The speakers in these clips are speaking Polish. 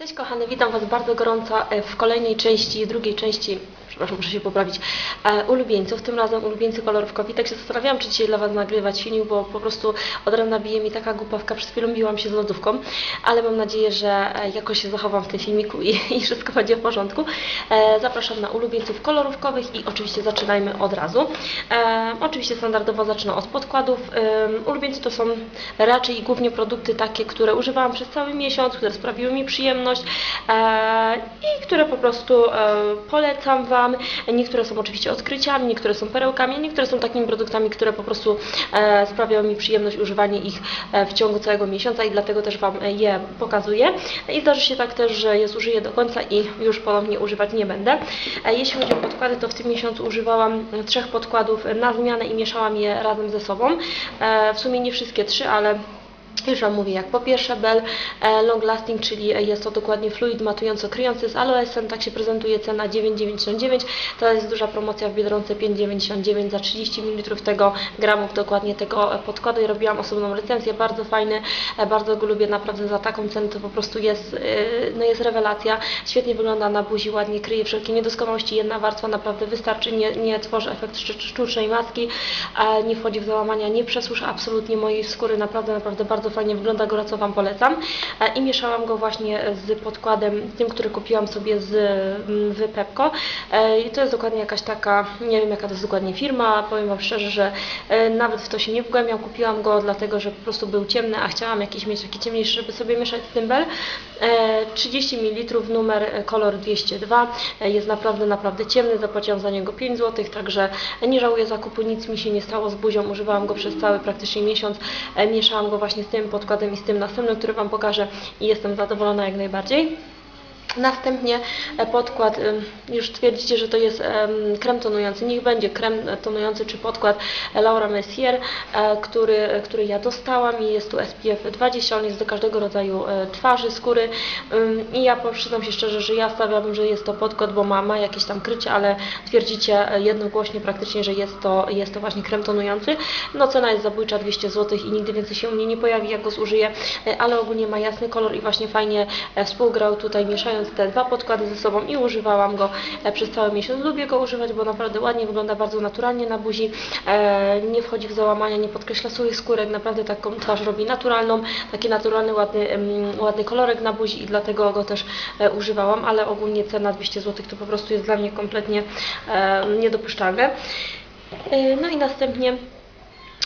Cześć kochane, witam Was bardzo gorąco e, w kolejnej części, drugiej części, przepraszam, muszę się poprawić, e, ulubieńców, tym razem ulubieńcy kolorówkowi. Tak się zastanawiałam, czy dzisiaj dla Was nagrywać filmik, bo po prostu od rana bije mi taka głupawka, przez chwilę biłam się z lodówką, ale mam nadzieję, że e, jakoś się zachowam w tym filmiku i, i wszystko będzie w porządku. E, Zapraszam na ulubieńców kolorówkowych i oczywiście zaczynajmy od razu. E, Oczywiście standardowo zacznę od podkładów. E, Ulubieńcy to są raczej głównie produkty takie, które używałam przez cały miesiąc, które sprawiły mi przyjemność e, i które po prostu e, polecam Wam. Niektóre są oczywiście odkryciami, niektóre są perełkami, niektóre są takimi produktami, które po prostu e, sprawiają mi przyjemność używanie ich e, w ciągu całego miesiąca i dlatego też Wam je pokazuję. I zdarzy się tak też, że je zużyję do końca i już ponownie używać nie będę. E, Jeśli chodzi o podkłady, to w tym miesiącu używałam trzech podkładów na zmianę i mieszałam je razem ze sobą. E, W sumie nie wszystkie trzy, ale już Wam mówię, jak po pierwsze Bell e, Long Lasting, czyli jest to dokładnie fluid matująco kryjący z aloesem, tak się prezentuje cena 9,99. To jest duża promocja w Biedronce 5,99 za 30 ml tego gramów dokładnie tego e, podkładu i robiłam osobną recenzję, bardzo fajny, e, bardzo go lubię, naprawdę za taką cenę to po prostu jest, no jest rewelacja, świetnie wygląda na buzi, ładnie kryje wszelkie niedoskonałości, jedna warstwa naprawdę wystarczy, nie, nie tworzy efekt sztucznej maski, nie wchodzi w załamania, nie przesusza absolutnie mojej skóry, naprawdę, naprawdę bardzo fajnie wygląda, gorąco Wam polecam. E, I mieszałam go właśnie z podkładem, tym, który kupiłam sobie z mm, w Pepko. E, I to jest dokładnie jakaś taka, nie wiem jaka to jest dokładnie firma, powiem Wam szczerze, że e, nawet w to się nie wgłębiam, kupiłam go dlatego, że po prostu był ciemny, a chciałam jakiś mieć taki ciemniejszy, żeby sobie mieszać z tym bel. E, 30 ml, numer kolor 202, e, jest naprawdę, naprawdę ciemny, zapłaciłam za niego 5 zł, także nie żałuję zakupu, nic mi się nie stało z buzią, używałam go przez cały praktycznie miesiąc, mieszałam go właśnie z tym podkładem i z tym następnym, który Wam pokażę i jestem zadowolona jak najbardziej. Następnie e, podkład, już twierdzicie, że to jest em, krem tonujący, niech będzie krem tonujący czy podkład Laura Messier, e, który, który ja dostałam i jest tu SPF 20, on jest do każdego rodzaju e, twarzy, skóry. I ja przyznam się szczerze, że ja stawiałabym, że jest to podkład, bo ma, ma jakieś tam krycie, ale twierdzicie e, jednogłośnie praktycznie, że jest to, jest to właśnie krem tonujący. No cena jest zabójcza 200 zł i nigdy więcej się u mnie nie pojawi, jak go zużyję, e, ale ogólnie ma jasny kolor i właśnie fajnie e, współgrał tutaj mieszając te dwa podkłady ze sobą i używałam go e, przez cały miesiąc. Lubię go używać, bo naprawdę ładnie wygląda, bardzo naturalnie na buzi, e, nie wchodzi w załamania, nie podkreśla suchych skórek, naprawdę taką twarz robi naturalną, taki naturalny, ładny, ładny kolorek na buzi i dlatego go też e, używałam, ale ogólnie cena 200 zł to po prostu jest dla mnie kompletnie niedopuszczalne. No i następnie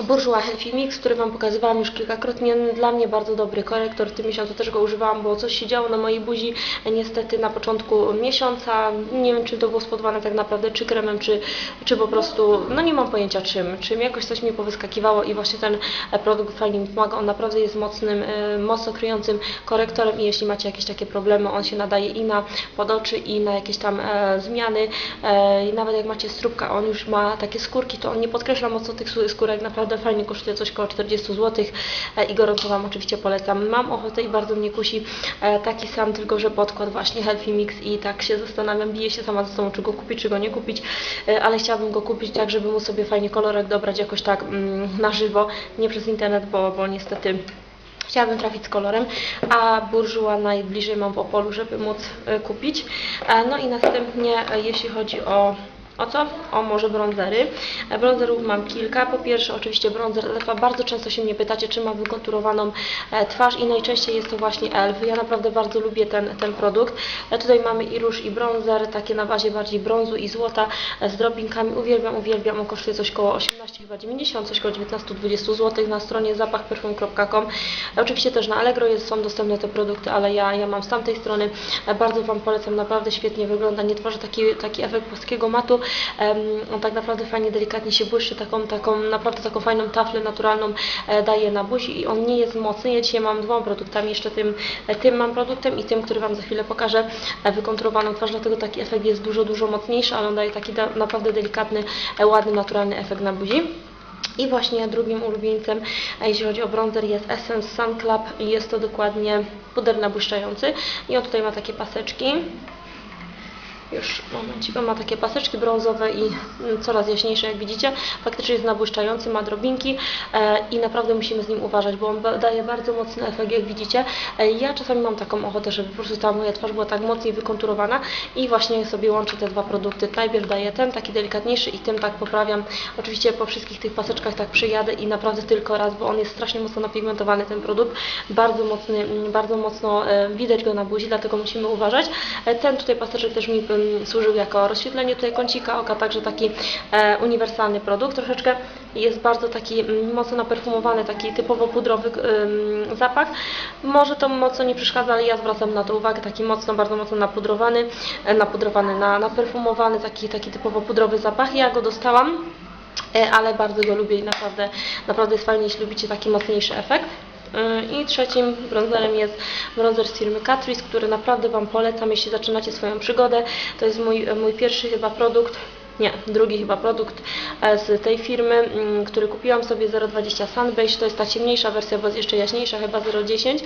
Bourjois Healthy Mix, który Wam pokazywałam już kilkakrotnie. Dla mnie bardzo dobry korektor. W tym miesiącu też go używałam, bo coś się działo na mojej buzi. Niestety na początku miesiąca. Nie wiem, czy to było spowodowane tak naprawdę, czy kremem, czy, czy po prostu, no nie mam pojęcia czym. Czym jakoś coś mi powyskakiwało i właśnie ten e, produkt fajnie mi pomaga. On naprawdę jest mocnym, e, mocno kryjącym korektorem i jeśli macie jakieś takie problemy, on się nadaje i na podoczy, i na jakieś tam e, zmiany. I nawet jak macie stróbka, on już ma takie skórki, to on nie podkreśla mocno tych skó- skórek. Naprawdę fajnie kosztuje coś koło 40 zł i gorąco Wam oczywiście polecam. Mam ochotę i bardzo mnie kusi e, taki sam, tylko że podkład właśnie Healthy Mix i tak się zastanawiam, biję się sama ze sobą, czy go kupić, czy go nie kupić, e, ale chciałabym go kupić tak, żeby mu sobie fajnie kolorek dobrać jakoś tak mm, na żywo, nie przez internet, bo, bo niestety Chciałabym trafić z kolorem, a burżuła najbliżej mam w Opolu, żeby móc e, kupić. No i następnie, jeśli chodzi o o co? O może bronzery. E, Bronzerów mam kilka. Po pierwsze oczywiście bronzer Elfa. Bardzo często się mnie pytacie, czy mam wykonturowaną e, twarz i najczęściej jest to właśnie Elf. Ja naprawdę bardzo lubię ten, ten produkt. E, Tutaj mamy i róż i bronzer, takie na bazie bardziej brązu i złota z drobinkami. Uwielbiam, uwielbiam. On kosztuje coś koło 18, chyba 90, coś koło 19-20 zł na stronie zapachperfum.com. Oczywiście też na Allegro jest, są dostępne te produkty, ale ja, ja mam z tamtej strony. Bardzo Wam polecam, naprawdę świetnie wygląda. Nie tworzy taki, taki efekt płaskiego matu. On tak naprawdę fajnie, delikatnie się błyszczy, taką, taką naprawdę taką fajną taflę naturalną e, daje na buzi i on nie jest mocny. Ja dzisiaj mam dwoma produktami, jeszcze tym, e, tym mam produktem i tym, który Wam za chwilę pokażę, e, wykonturowaną twarz, dlatego taki efekt jest dużo, dużo mocniejszy, ale on daje taki naprawdę delikatny, ładny, naturalny efekt na buzi. I właśnie drugim ulubieńcem, jeśli chodzi o bronzer, jest Essence Sun Club jest to dokładnie puder nabłyszczający. I on tutaj ma takie paseczki. Już momencik, on ma takie paseczki brązowe i mm, coraz jaśniejsze, jak widzicie. Faktycznie jest nabłyszczający, ma drobinki e, i naprawdę musimy z nim uważać, bo on daje bardzo mocny efekt, jak widzicie. E, ja czasami mam taką ochotę, żeby po prostu ta moja twarz była tak mocniej wykonturowana i właśnie sobie łączę te dwa produkty. Najpierw daję ten, taki delikatniejszy i tym tak poprawiam. Oczywiście po wszystkich tych paseczkach tak przyjadę i naprawdę tylko raz, bo on jest strasznie mocno napigmentowany, ten produkt. Bardzo mocny, mm, bardzo mocno e, widać go na buzi, dlatego musimy uważać. Ten tutaj paseczek też mi mm, służył jako rozświetlenie tutaj kącika oka, także taki e, uniwersalny produkt. Troszeczkę jest bardzo taki mm, mocno naperfumowany, taki typowo pudrowy zapach. Może to mocno nie przeszkadza, ale ja zwracam na to uwagę. Taki mocno, bardzo mocno napudrowany, e, napudrowany, na, naperfumowany, taki, taki typowo pudrowy zapach. Ja go dostałam. E, ale bardzo go lubię i naprawdę, naprawdę jest fajnie, jeśli lubicie taki mocniejszy efekt. E, I trzecim bronzerem jest bronzer z firmy Catrice, który naprawdę Wam polecam, jeśli zaczynacie swoją przygodę. To jest mój, mój pierwszy chyba produkt, nie, drugi chyba produkt e, z tej firmy, mm, który kupiłam sobie 0,20 Sunbase. To jest ta ciemniejsza wersja, bo jest jeszcze jaśniejsza, chyba 0,10.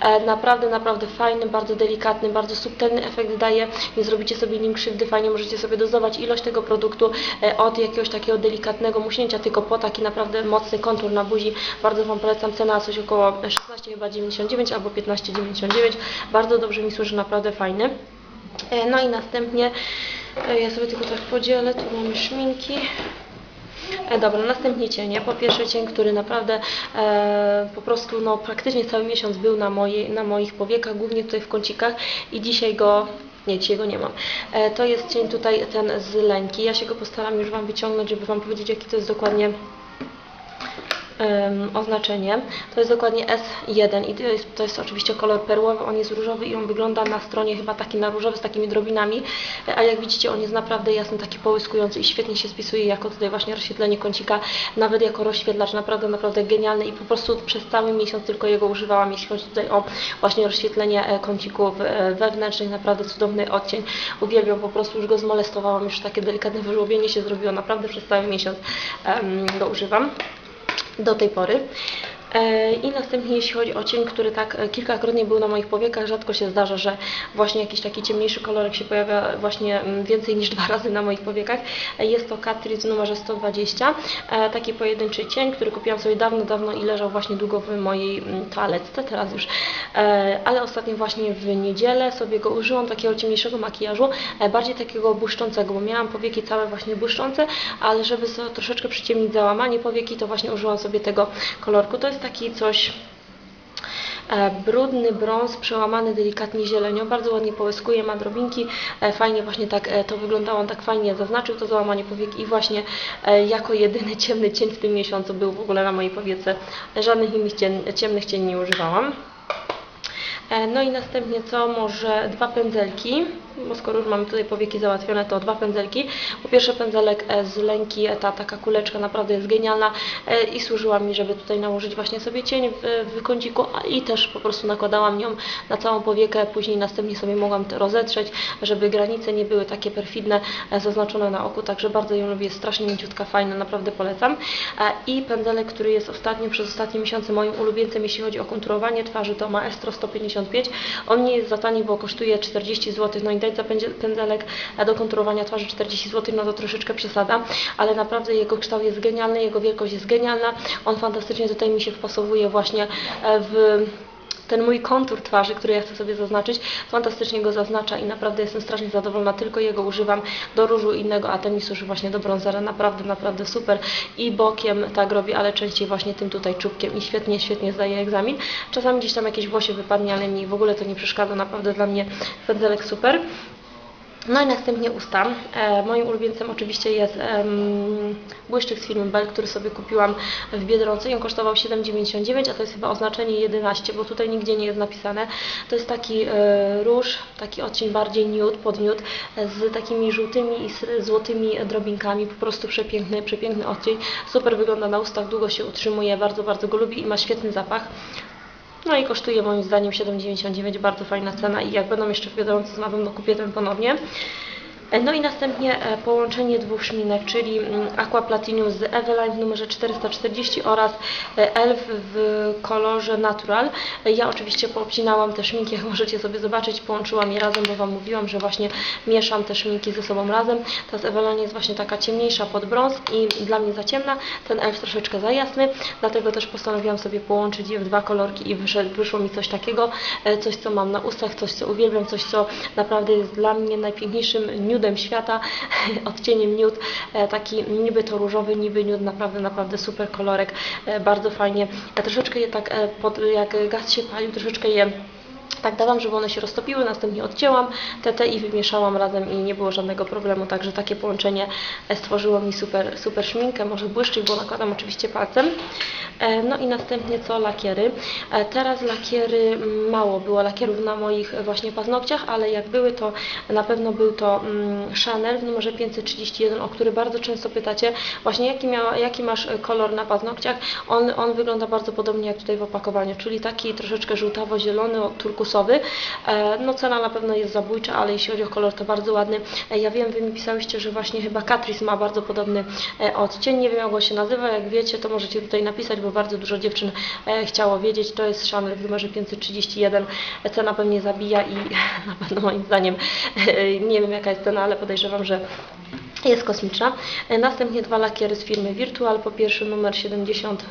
E, Naprawdę, naprawdę fajny, bardzo delikatny, bardzo subtelny efekt daje. Nie zrobicie sobie nim krzywdy, fajnie możecie sobie dozować ilość tego produktu e, od jakiegoś takiego delikatnego muśnięcia, tylko po taki naprawdę mocny kontur na buzi. Bardzo Wam polecam, cena coś około 16 chyba 99 albo 15,99. Bardzo dobrze mi służy, naprawdę fajny. No i następnie ja sobie tylko tak podzielę, tu mamy szminki. E, dobra, następnie cienie. Po pierwsze cień, który naprawdę e, po prostu no, praktycznie cały miesiąc był na, mojej, na moich powiekach, głównie tutaj w kącikach i dzisiaj go, nie, dzisiaj go nie mam. E, to jest cień tutaj ten z lęki. Ja się go postaram już Wam wyciągnąć, żeby Wam powiedzieć jaki to jest dokładnie oznaczenie. To jest dokładnie S1 i to jest, to jest oczywiście kolor perłowy, on jest różowy i on wygląda na stronie chyba taki na różowy z takimi drobinami, a jak widzicie on jest naprawdę jasny, taki połyskujący i świetnie się spisuje jako tutaj właśnie rozświetlenie kącika, nawet jako rozświetlacz, naprawdę, naprawdę genialny i po prostu przez cały miesiąc tylko jego używałam, jeśli chodzi tutaj o właśnie rozświetlenie e, kącików e, wewnętrznych, naprawdę cudowny odcień, uwielbiam, po prostu już go zmolestowałam, już takie delikatne wyżłobienie się zrobiło, naprawdę przez cały miesiąc go używam do tej pory. E, I następnie jeśli chodzi o cień, który tak e, kilkakrotnie był na moich powiekach, rzadko się zdarza, że właśnie jakiś taki ciemniejszy kolorek się pojawia właśnie mm, więcej niż dwa razy na moich powiekach. E, Jest to Catrice w numerze 120, e, taki pojedynczy cień, który kupiłam sobie dawno, dawno i leżał właśnie długo w mojej mm, toaletce, teraz już, ale ostatnio właśnie w niedzielę sobie go użyłam, takiego ciemniejszego makijażu, bardziej takiego błyszczącego, bo miałam powieki całe właśnie błyszczące, ale żeby troszeczkę przyciemnić załamanie powieki, to właśnie użyłam sobie tego kolorku. To jest taki coś e, brudny brąz przełamany delikatnie zielenią, bardzo ładnie połyskuje, ma drobinki, e, fajnie właśnie tak e, to wyglądało, on tak fajnie zaznaczył to załamanie powieki i właśnie jako jedyny ciemny cień w tym miesiącu był w ogóle na mojej powiece, żadnych innych cien, ciemnych cieni nie używałam. No i następnie co? Może dwa pędzelki, bo skoro już mamy tutaj powieki załatwione, to dwa pędzelki. Po pierwsze pędzelek e, z lęki, e, ta taka kuleczka naprawdę jest genialna e, i służyła mi, żeby tutaj nałożyć właśnie sobie cień w, w kąciku i też po prostu nakładałam nią na całą powiekę, później następnie sobie mogłam to rozetrzeć, żeby granice nie były takie perfidne, zaznaczone na oku, także bardzo ją lubię, jest strasznie mięciutka, fajna, naprawdę polecam. I pędzelek, który jest ostatnio, przez ostatnie miesiące moim ulubieńcem, jeśli chodzi o konturowanie twarzy, to Maestro 155. On nie jest za tani, bo kosztuje 40 zł, no i dać za pędzelek do konturowania twarzy 40 zł, no to troszeczkę przesada, ale naprawdę jego kształt jest genialny, jego wielkość jest genialna, on fantastycznie tutaj mi się wpasowuje właśnie e, w ten mój kontur twarzy, który ja chcę sobie zaznaczyć, fantastycznie go zaznacza i naprawdę jestem strasznie zadowolona, tylko jego używam do różu innego, a ten mi służy właśnie do bronzera, naprawdę, naprawdę super i bokiem tak robię, ale częściej właśnie tym tutaj czubkiem i świetnie, świetnie zdaję egzamin. Czasami gdzieś tam jakieś włosie wypadnie, ale mi w ogóle to nie przeszkadza, naprawdę dla mnie pędzelek super. No i następnie usta. E, moim ulubieńcem oczywiście jest em, błyszczyk z firmy Bell, który sobie kupiłam w Biedronce i on kosztował 7,99, a to jest chyba oznaczenie 11, bo tutaj nigdzie nie jest napisane. To jest taki e, róż, taki odcień bardziej nude, pod nude, e, z takimi żółtymi i złotymi drobinkami. Po prostu przepiękny, przepiękny odcień. Super wygląda na ustach, długo się utrzymuje, bardzo, bardzo go lubię i ma świetny zapach. No i kosztuje moim zdaniem 7,99, bardzo fajna cena i jak będą jeszcze w Biedronce, to na pewno kupię ten ponownie. E, No i następnie e, połączenie dwóch szminek, czyli mm, Aqua Platinum z Eveline w numerze 440 oraz e, Elf w kolorze Natural. Ja oczywiście poobcinałam te szminki, jak możecie sobie zobaczyć, połączyłam je razem, bo Wam mówiłam, że właśnie mieszam te szminki ze sobą razem. Ta z Eveline jest właśnie taka ciemniejsza pod brąz i dla mnie za ciemna, ten Elf troszeczkę za jasny, dlatego też postanowiłam sobie połączyć je w dwa kolorki i wyszło mi coś takiego, coś co mam na ustach, coś co uwielbiam, coś co naprawdę jest dla mnie najpiękniejszym nudem świata, odcieniem nude, e, taki niby to różowy, niby nude, naprawdę, naprawdę super kolorek, e, bardzo fajnie. Troszeczkę je tak, e, pod, jak gaz się palił, troszeczkę je tak dałam, żeby one się roztopiły, następnie odcięłam TT i wymieszałam razem i nie było żadnego problemu, także takie połączenie e, stworzyło mi super, super szminkę, może błyszczyć, bo nakładam oczywiście palcem. E, No i następnie co lakiery. E, Teraz lakiery mm, mało było lakierów na moich właśnie paznokciach, ale jak były to na pewno był to mm, Chanel w numerze 531, o który bardzo często pytacie, właśnie jaki, miała, jaki masz kolor na paznokciach. On, on wygląda bardzo podobnie jak tutaj w opakowaniu, czyli taki troszeczkę żółtawo-zielony, o- E, No cena na pewno jest zabójcza, ale jeśli chodzi o kolor to bardzo ładny. E, Ja wiem, Wy mi pisałyście, że właśnie chyba Catrice ma bardzo podobny e, odcień. Nie wiem jak go się nazywa, jak wiecie to możecie tutaj napisać, bo bardzo dużo dziewczyn chciało wiedzieć. To jest Chanel w numerze 531. E, Cena pewnie zabija i na pewno moim zdaniem nie wiem jaka jest cena, ale podejrzewam, że jest kosmiczna. Następnie dwa lakiery z firmy Virtual. Po pierwszy numer 70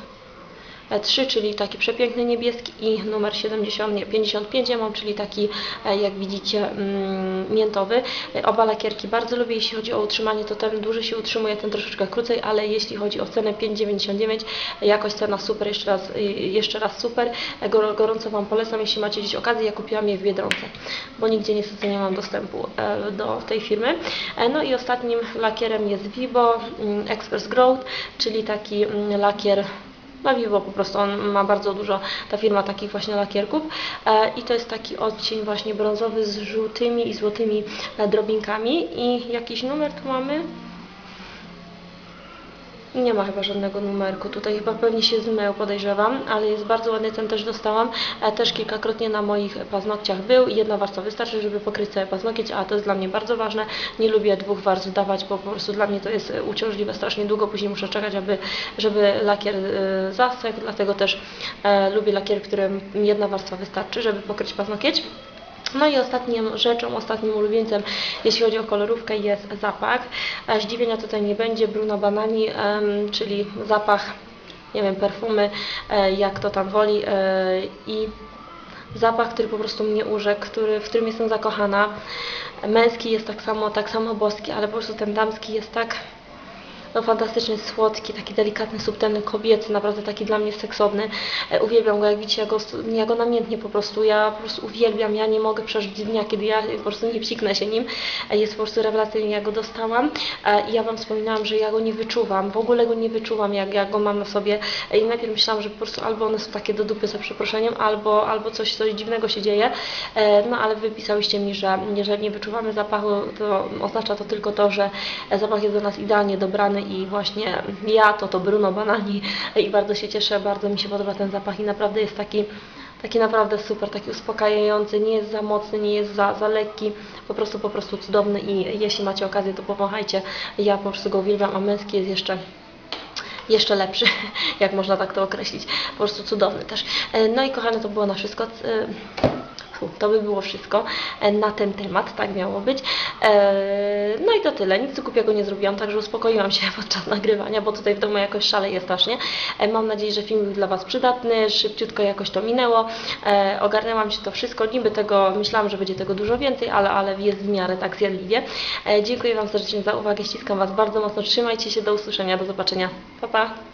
3, czyli taki przepiękny niebieski i numer 70, nie, 55 ja mam, czyli taki e, jak widzicie mm, miętowy. E, Oba lakierki bardzo lubię, jeśli chodzi o utrzymanie to ten dłużej się utrzymuje, ten troszeczkę krócej, ale jeśli chodzi o cenę 5,99 e, jakość cena super, jeszcze raz, jeszcze raz super. E, gor- Gorąco Wam polecam, jeśli macie gdzieś okazję, ja kupiłam je w Biedronce, bo nigdzie niestety nie mam dostępu e, do tej firmy. E, No i ostatnim lakierem jest Vibo mm, Express Growth, czyli taki mm, lakier na Vivo po prostu on ma bardzo dużo, ta firma takich właśnie lakierków e, i to jest taki odcień właśnie brązowy z żółtymi i złotymi drobinkami i jakiś numer tu mamy? Nie ma chyba żadnego numerku, tutaj chyba pewnie się zmył, podejrzewam, ale jest bardzo ładny, ten też dostałam, e, też kilkakrotnie na moich paznokciach był. I jedna warstwa wystarczy, żeby pokryć cały paznokieć, a to jest dla mnie bardzo ważne, nie lubię dwóch warstw dawać, bo po prostu dla mnie to jest e, uciążliwe strasznie długo, później muszę czekać, aby, żeby lakier e, zasechł, dlatego też lubię lakier, którym jedna warstwa wystarczy, żeby pokryć paznokieć. No i ostatnią rzeczą, ostatnim ulubieńcem, jeśli chodzi o kolorówkę, jest zapach. E, Zdziwienia tutaj nie będzie, Bruno Banani, czyli zapach, nie wiem, perfumy, e, jak to tam woli e, i zapach, który po prostu mnie urzekł, który, w którym jestem zakochana. Męski jest tak samo, tak samo boski, ale po prostu ten damski jest tak no fantastycznie słodki, taki delikatny, subtelny, kobiecy, naprawdę taki dla mnie seksowny. E, uwielbiam go, jak widzicie, ja go, ja go namiętnie po prostu, ja po prostu uwielbiam, ja nie mogę przeżyć dnia, kiedy ja po prostu nie psiknę się nim. E, jest po prostu rewelacyjny, ja go dostałam e, i ja Wam wspominałam, że ja go nie wyczuwam, w ogóle go nie wyczuwam, jak ja go mam na sobie i najpierw myślałam, że po prostu albo one są takie do dupy za przeproszeniem, albo, albo coś, coś dziwnego się dzieje, no ale Wy pisałyście mi, że jeżeli nie wyczuwamy zapachu, to oznacza to tylko to, że zapach jest do nas idealnie dobrany i właśnie ja to to Bruno Banani i bardzo się cieszę, bardzo mi się podoba ten zapach i naprawdę jest taki taki naprawdę super, taki uspokajający, nie jest za mocny, nie jest za, za lekki, po prostu po prostu cudowny i jeśli macie okazję to powąchajcie, ja po prostu go uwielbiam, a męski jest jeszcze jeszcze lepszy, jak można tak to określić. Po prostu cudowny też. E, No i kochane, to było na wszystko. To by było wszystko e, na ten temat, tak miało być. E, No i to tyle. Nic głupiego nie zrobiłam, także uspokoiłam się podczas nagrywania, bo tutaj w domu jakoś szaleje strasznie. E, Mam nadzieję, że film był dla Was przydatny, szybciutko jakoś to minęło. Ogarnęłam się to wszystko, niby tego, myślałam, że będzie tego dużo więcej, ale, ale jest w miarę tak zjadliwie. Dziękuję Wam serdecznie za uwagę, ściskam Was bardzo mocno, trzymajcie się, do usłyszenia, do zobaczenia. Pa, pa!